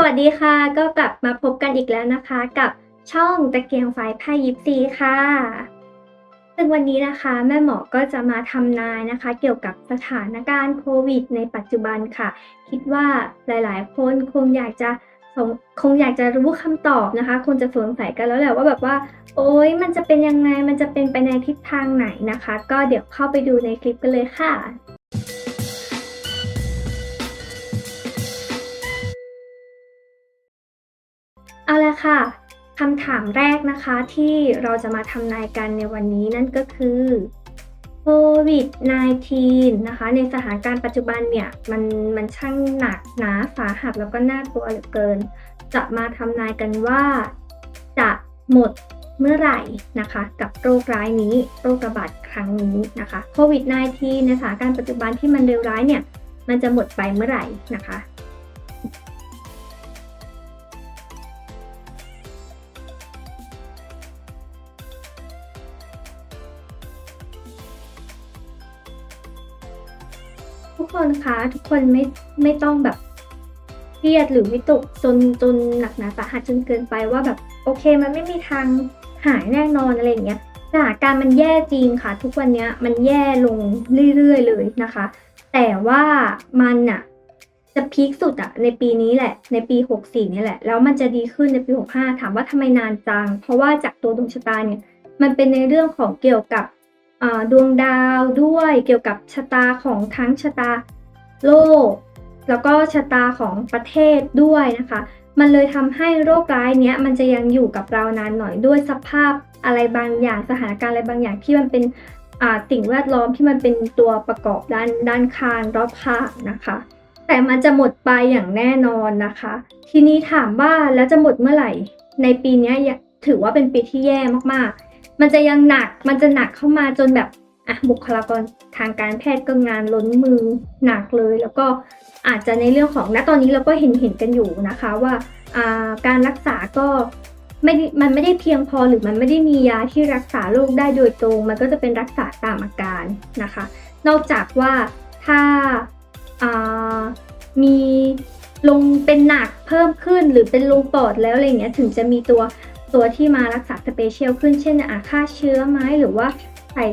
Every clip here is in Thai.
สวัสดีค่ะ ก็กลับมาพบกันอีกแล้วนะคะ กับช่องตะเกียงไฟไพ่ยิปซีค่ะ ซึ่งวันนี้นะคะแม่หมอก็จะมาทำนายนะคะ เกี่ยวกับสถานการณ์โควิด ในปัจจุบันค่ะ คิดว่าหลายๆ คนคงอยากจะคงอยากจะรู้คำตอบนะคะ คงจะสงสัยกันแล้วแหละว่าแบบว่า โอ๊ยมันจะเป็นยังไงมันจะเป็นไปในทิศทางไหนนะคะ ก็เดี๋ยวเข้าไปดูในคลิปกันเลยค่ะ เอาละค่ะคำถามแรกนะคะที่เราจะมาทำนายกันในวันนี้นั่นก็คือโควิด -19 นะคะ ในสถานการณ์ปัจจุบันเนี่ย มันมันช่างหนักหนาสาหัสแล้วก็น่ากลัวเหลือเกิน จะมาทำนายกันว่าจะหมดเมื่อไหร่นะคะ กับโรคร้ายนี้โรคระบาดครั้งนี้นะคะโควิด -19 ในสถานการณ์ปัจจุบันที่มันเลวร้ายเนี่ย มันจะหมดไปเมื่อไหร่นะคะ ทุกคนคะทุกคนไม่ไม่ต้องแบบเครียดหรือวิตกจนจนหนักหนาสาหัสจนเกินไปว่าแบบโอเคมันไม่มีทางหายแน่นอนอะไรอย่างเงี้ยสถานการณ์มันแย่จริงค่ะ ทุกวันเนี้ยมันแย่ลงเรื่อยๆเลยนะคะ แต่ว่ามันอะจะพีคสุดอะในปีนี้แหละ ในปี 64นี่แหละ แล้วมันจะดีขึ้นในปี 65 ถามว่าทำไมนานจัง เพราะว่าจากตัวดวงชะตาเนี่ย มันเป็นในเรื่องของเกี่ยวกับ ดวงดาวด้วยเกี่ยวกับชะตาของทั้งชะตาโลก แล้วก็ชะตาของประเทศด้วยนะคะ มันเลยทำให้โรคร้ายเนี้ยมันจะยังอยู่กับเรานานหน่อยด้วยสภาพอะไรบางอย่างสถานการณ์อะไรบางอย่างที่มันเป็นอ่าสิ่งแวดล้อมที่มันเป็นตัวประกอบด้านด้านข้างรอบข้างนะคะ แต่มันจะหมดไปอย่างแน่นอนนะคะ ทีนี้ถามว่าแล้วจะหมดเมื่อไหร่ ในปีนี้ถือว่าเป็นปีที่แย่มากๆ มันจะยังหนักมันจะหนักเข้ามาจนแบบอะบุคลากรทางการแพทย์ก็งานล้นมือหนักเลย แล้วก็อาจจะในเรื่องของณตอนนี้เราก็เห็นเห็นกันอยู่นะคะว่าการรักษาก็ไม่มันไม่ได้เพียงพอหรือมันไม่ได้มียาที่รักษาโรคได้โดยตรง มันก็จะเป็นรักษาตามอาการนะคะ นอกจากว่าถ้าามีลงเป็นหนักเพิ่มขึ้นหรือเป็นลงปอดแล้วอะไรเงี้ยถึงจะมีตัว ตัวที่มารักษาสเปเชียลขึ้นเช่นอาฆ่าเชื้อไหมหรือว่าใส่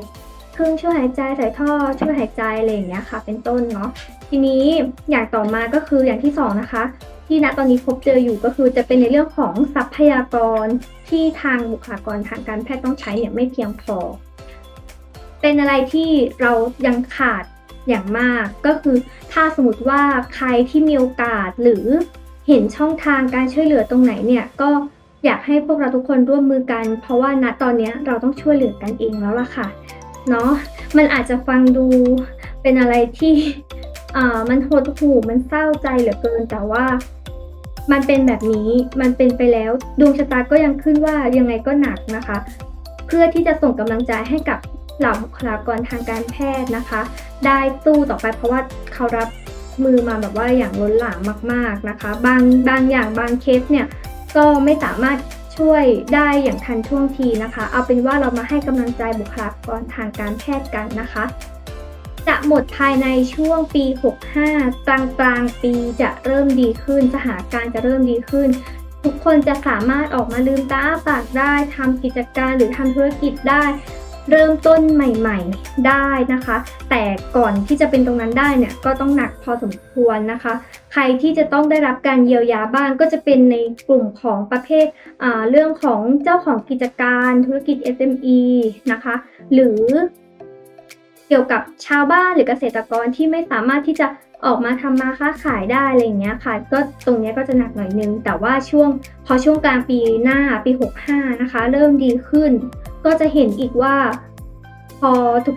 เครื่องช่วยหายใจใส่ท่อช่วยหายใจอะไรอย่างเงี้ยค่ะ เป็นต้นเนาะทีนี้อย่างต่อมาก็คืออย่างที่สองนะคะที่ณตอนนี้พบเจออยู่ก็คือจะเป็นในเรื่องของทรัพยากรที่ทางบุคลากรทางการแพทย์ต้องใช้เนี่ยไม่เพียงพอ เป็นอะไรที่เรายังขาดอย่างมากก็คือถ้าสมมติว่าใครที่มีโอกาสหรือเห็นช่องทางการช่วยเหลือตรงไหนเนี่ยก็ อยากให้พวกเราทุกคนร่วมมือกัน เพราะว่าณตอนนี้เราต้องช่วยเหลือกันเองแล้วล่ะค่ะเนาะมันอาจจะฟังดูเป็นอะไรที่อ่ามันหดหู่มันเศร้าใจเหลือเกินแต่ว่า มันเป็นแบบนี้มันเป็นไปแล้วดวงชะตาก็ยังขึ้นว่ายังไงก็หนักนะคะ เพื่อที่จะส่งกำลังใจให้กับเหล่าบุคลากรทางการแพทย์นะคะ ได้สู้ต่อไปเพราะว่าเขารับมือมาแบบว่าอย่างล้นหลามมาก ๆนะคะ บางบางอย่างบางเคสเนี่ย ก็ไม่สามารถช่วยได้อย่างทันท่วงทีนะคะ เอาเป็นว่าเรามาให้กำลังใจบุคลากรทางการแพทย์กันนะคะ จะหมดภายในช่วงปี 65 กลางกลางปีจะเริ่มดีขึ้นสถานการณ์จะเริ่มดีขึ้น ทุกคนจะสามารถออกมาลืมตาปากได้ทำกิจการหรือทำธุรกิจได้ เริ่มต้นใหม่ๆได้นะคะ แต่ก่อนที่จะเป็นตรงนั้นได้เนี่ยก็ต้องหนักพอสมควรนะคะ ใครที่จะต้องได้รับการเยียวยาบ้างก็จะเป็นในกลุ่มของประเภทเรื่องของเจ้าของกิจการธุรกิจ SME นะคะ หรือเกี่ยวกับชาวบ้านหรือเกษตรกรที่ไม่สามารถที่จะ ออกมาทำมาค้าขายได้อะไรอย่างเงี้ยค่ะ ก็ตรงเนี้ยก็จะหนักหน่อยนึง แต่ว่าช่วงพอช่วงกลางปีหน้าปี 65 นะคะ เริ่มดีขึ้น ก็จะเห็นอีกว่า พอ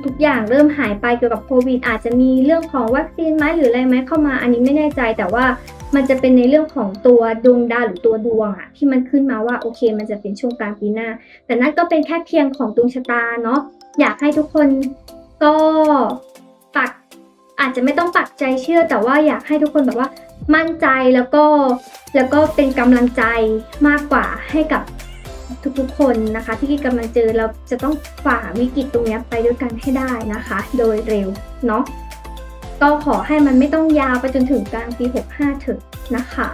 ทุกๆอย่างเริ่มหายไปเกี่ยวกับโควิดอาจจะมีเรื่องของวัคซีนไหมหรืออะไรไหมเข้ามา อันนี้ไม่แน่ใจแต่ว่ามันจะเป็นในเรื่องของตัวดวงดาวหรือตัวดวงอะที่มันขึ้นมาว่าโอเค มันจะเป็นช่วงกลางปีหน้า แต่นั่นก็เป็นแค่เพียงของดวงชะตาเนาะอยากให้ทุกคนก็ อาจจะไม่ต้องปักใจเชื่อ แต่ว่าอยากให้ทุกคนแบบว่ามั่นใจแล้วก็แล้วก็เป็นกำลังใจมากกว่าให้กับทุกๆคนนะคะ ที่กำลังเจอเราจะต้องฝ่าวิกฤตตรงนี้ไปด้วยกันให้ได้นะคะ โดยเร็วเนาะก็ขอให้มันไม่ต้องยาวไปจนถึงกลางปี 65เถอะนะคะ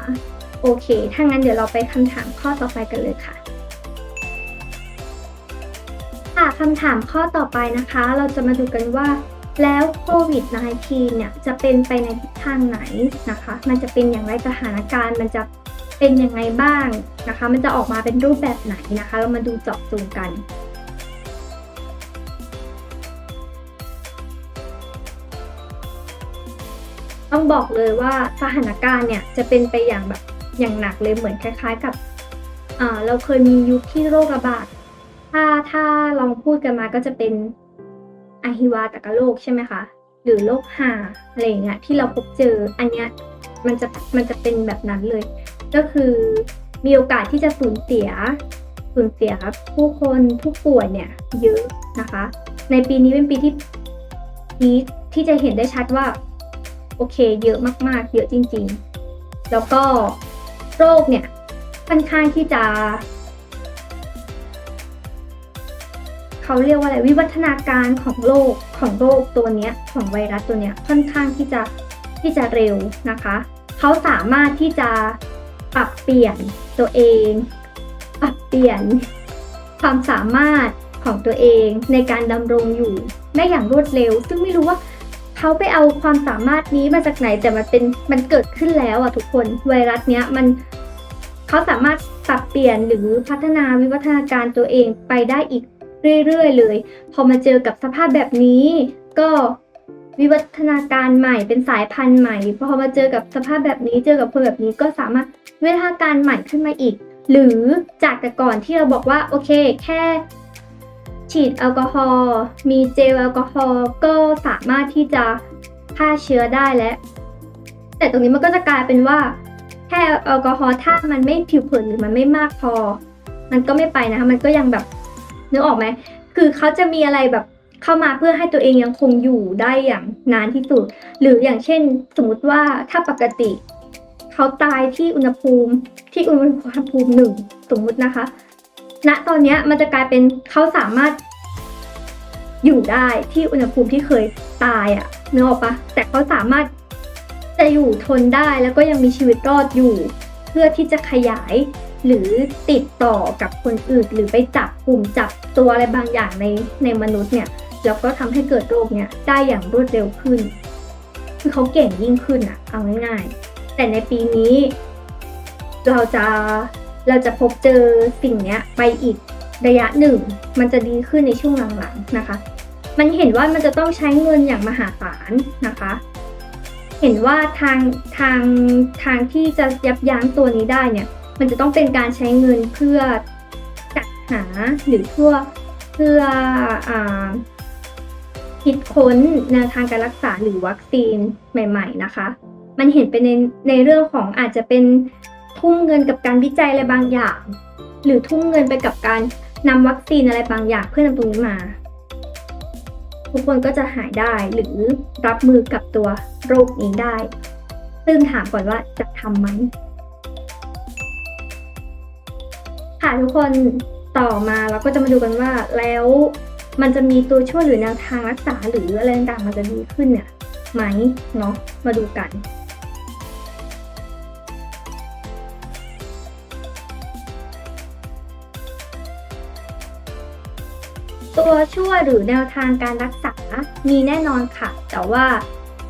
โอเค ถ้างั้นเดี๋ยวเราไปคำถามข้อต่อไปกันเลยค่ะค่ะคำถามข้อต่อไปนะคะ เราจะมาดูกันว่า แล้วโควิด -19 เนี่ยจะเป็นไปในทิศทางไหนนะคะ มันจะเป็นอย่างไรสถานการณ์มันจะเป็นยังไงบ้างนะคะ มันจะออกมาเป็นรูปแบบไหนนะคะ เรามาดูเจาะจงกันต้องบอกเลยว่าสถานการณ์เนี่ยจะเป็นไปอย่างแบบอย่างหนักเลยเหมือนคล้าย ๆกับเราเคยมียุคที่โรคระบาดถ้าถ้าลองพูดกันมาก็จะเป็น อะฮิวาตกโรคใช่ไหมคะหรือโรคหาอะไรอย่างเงี้ยที่เราพบเจออันเนี้ยมันจะมันจะเป็นแบบนั้นเลย ก็คือมีโอกาสที่จะสูญเสียสูญเสียผู้คนผู้ป่วยเนี่ยเยอะนะคะ ในปีนี้เป็นปีที่พีคที่จะเห็นได้ชัดว่า โอเค เยอะมาก ๆ เยอะจริง ๆ แล้วก็โรคเนี่ยค่อนข้างที่จะ เขาเรียกว่าอะไรวิวัฒนาการของโรคของโรคตัวเนี้ยของไวรัสตัวเนี้ยค่อนข้างที่จะที่จะเร็วนะคะ เขาสามารถที่จะปรับเปลี่ยนตัวเอง ปรับเปลี่ยนความสามารถของตัวเองในการดำรงอยู่ได้อย่างรวดเร็ว ซึ่งไม่รู้ว่าเขาไปเอาความสามารถนี้มาจากไหนแต่มันเป็นมันเกิดขึ้นแล้วอะทุกคนไวรัสเนี้ยมันเขาสามารถปรับเปลี่ยนหรือพัฒนาวิวัฒนาการตัวเองไปได้อีก เรื่อยๆเลย พอมาเจอกับสภาพแบบนี้ ก็วิวัฒนาการใหม่เป็นสายพันธุ์ใหม่ พอมาเจอกับสภาพแบบนี้ เจอกับคนแบบนี้ก็สามารถวิวัฒนาการใหม่ขึ้นมาอีก หรือจากแต่ก่อนที่เราบอกว่าโอเค แค่ฉีดแอลกอฮอล์มีเจลแอลกอฮอล์ก็สามารถที่จะฆ่าเชื้อได้แล้วแต่ตรงนี้มันก็จะกลายเป็นว่า แค่แอลกอฮอล์ถ้ามันไม่ผิวเผินหรือมันไม่มากพอ มันก็ไม่ไปนะคะมันก็ยังแบบ นึกออกไหมคือเขาจะมีอะไรแบบเข้ามาเพื่อให้ตัวเองยังคงอยู่ได้อย่างนานที่สุด หรืออย่างเช่น สมมติว่าถ้าปกติเขาตายที่อุณหภูมิที่อุณหภูมิหนึ่งสมมุตินะคะ ณตอนนี้มันจะกลายเป็นเขาสามารถอยู่ได้ที่อุณหภูมิที่เคยตายอะนึกออกปะแต่เขาสามารถจะอยู่ทนได้แล้วก็ยังมีชีวิตรอดอยู่ เพื่อที่จะขยาย หรือติดต่อกับคนอื่น หรือไปจับกลุ่มจับตัวอะไรบางอย่างในในมนุษย์เนี่ยแล้วก็ทำให้เกิดโรคเนี่ยได้อย่างรวดเร็วขึ้น คือเขาเก่งยิ่งขึ้นอะเอาง่ายๆ แต่ในปีนี้ เราจะเราจะพบเจอสิ่งเนี้ยไปอีกระยะหนึ่ง มันจะดีขึ้นในช่วงหลังๆนะคะ มันเห็นว่ามันจะต้องใช้เงินอย่างมหาศาลนะคะ เห็นว่าทางทางทางที่จะยับยั้งตัวนี้ได้เนี่ย มันจะต้องเป็นการใช้เงินเพื่อจัดหาหรือเพื่อเพื่ออคิดค้นแนวทางการรักษาหรือวัคซีนใหม่ ๆ นะคะ มันเห็นเป็นในในเรื่องของอาจจะเป็นทุ่มเงินกับการวิจัยอะไรบางอย่าง หรือทุ่มเงินไปกับการนำวัคซีนอะไรบางอย่างเพื่อนำตรงนี้มา ทุกคนก็จะหายได้หรือรับมือกับตัวโรคนี้ได้ซึ่งถามก่อนว่าจะทำไหม ค่ะทุกคนต่อมาเราก็จะมาดูกันว่าแล้วมันจะมีตัวช่วยหรือแนวทางรักษาหรืออะไรต่างๆมันจะดีขึ้นเนี่ยไหมเนาะมาดูกันตัวช่วยหรือแนวทางการรักษา มีแน่นอนค่ะ แต่ว่า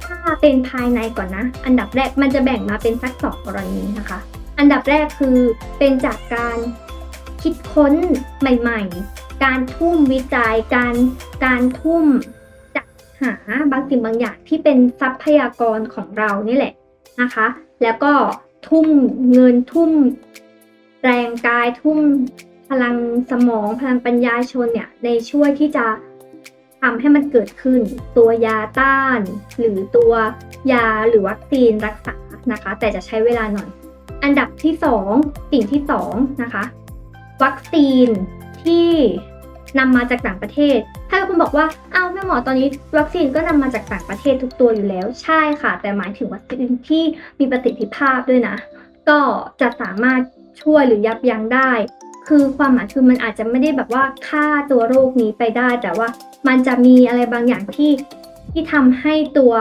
ถ้าเป็นภายในก่อนนะ อันดับแรกมันจะแบ่งมาเป็นสักสองกรณีนะคะ อันดับแรกคือเป็นจากการ คิดค้นใหม่ๆ การทุ่มวิจัย การการทุ่มจัดหาบางสิ่งบางอย่างที่เป็นทรัพยากรของเรานี่แหละนะคะ แล้วก็ทุ่มเงินทุ่มแรงกายทุ่มพลังสมองพลังปัญญาชนเนี่ยในช่วยที่จะทำให้มันเกิดขึ้น ตัวยาต้าน หรือตัวยาหรือวัคซีนรักษานะคะ แต่จะใช้เวลาหน่อย อันดับที่สองสิ่งที่สองนะคะ วัคซีนที่นำมาจากต่างประเทศ ถ้าคุณบอกว่าอ้าวแม่หมอตอนนี้วัคซีนก็นำมาจากต่างประเทศทุกตัวอยู่แล้ว ใช่ค่ะ แต่หมายถึงวัคซีนที่มีประสิทธิภาพด้วยนะ ก็จะสามารถช่วยหรือยับยั้งได้ คือความหมายคือมันอาจจะไม่ได้แบบว่าฆ่าตัวโรคนี้ไปได้ แต่ว่ามันจะมีอะไรบางอย่างที่ที่ทำให้ตัว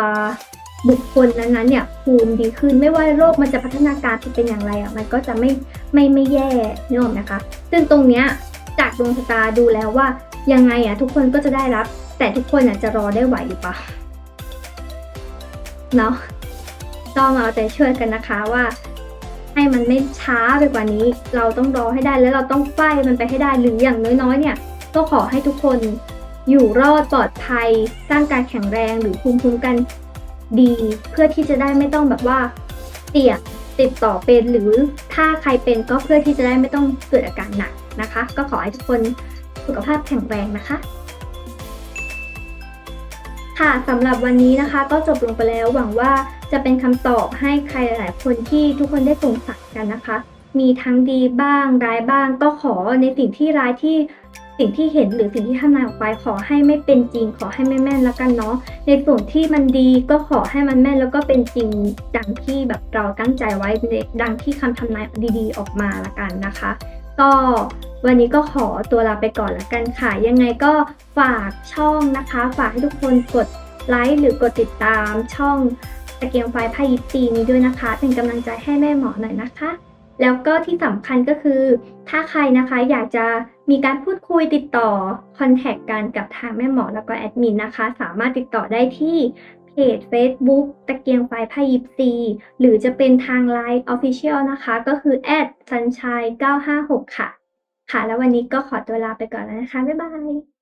บุคคลนั้นๆเนี่ยภูมิดีขึ้นไม่ว่าโรคมันจะพัฒนาการเป็นอย่างไรอะมันก็จะไม่ไม่ไม่แย่นึกออกไหมคะ ซึ่งตรงเนี้ยจากดวงชะตาดูแล้วว่ายังไงอะทุกคนก็จะได้รับ แต่ทุกคนอะจะรอได้ไหวหรือเปล่าเนาะต้องเอาใจช่วยกันนะคะว่า ให้มันไม่ช้าไปกว่านี้ เราต้องรอให้ได้แล้วเราต้องไฟมันไปให้ได้หรืออย่างน้อยๆ เนี่ย ก็ขอให้ทุกคนอยู่รอดปลอดภัยร่างกายแข็งแรงหรือภูมิคุ้มกัน ดีเพื่อที่จะได้ไม่ต้องแบบว่าเสี่ยงติดต่อเป็นหรือถ้าใครเป็นก็เพื่อที่จะได้ไม่ต้องเกิดอาการหนักนะคะ ก็ขอให้ทุกคนสุขภาพแข็งแรงนะคะ ค่ะสำหรับวันนี้นะคะ ก็จบลงไปแล้วหวังว่าจะเป็นคำตอบให้ใครหลายๆคนที่ทุกคนได้สงสัยกันนะคะ มีทั้งดีบ้างร้ายบ้างก็ขอในสิ่งที่ร้ายที่ สิ่งที่เห็นหรือสิ่งที่ทำนายออกไปขอให้ไม่เป็นจริง ขอให้ไม่แม่นแล้วกันเนาะในส่วนที่มันดีก็ขอให้มันแม่นแล้วก็เป็นจริงดังที่แบบเราตั้งใจไว้ดังที่คำทำนายดีๆ ออกมาละกันนะคะ ก็วันนี้ก็ขอตัวลาไปก่อนละกันค่ะ ยังไงก็ฝากช่องนะคะ ฝากให้ทุกคนกดไลค์หรือกดติดตามช่องตะเกียงไฟพายิปซีนี้ด้วยนะคะ เป็นกำลังใจให้แม่หมอหน่อยนะคะ แล้วก็ที่สำคัญก็คือ ถ้าใครนะคะอยากจะ มีการพูดคุยติดต่อคอนแทคกันกับทางแม่หมอแล้วก็แอดมินนะคะ สามารถติดต่อได้ที่เพจ Facebook ตะเกียงไฟพายิปซี หรือจะเป็นทาง Line Official นะคะ ก็คือ sunshine 956 ค่ะ ค่ะ แล้ววันนี้ก็ขอตัวลาไปก่อนแล้วนะคะ บ๊ายบาย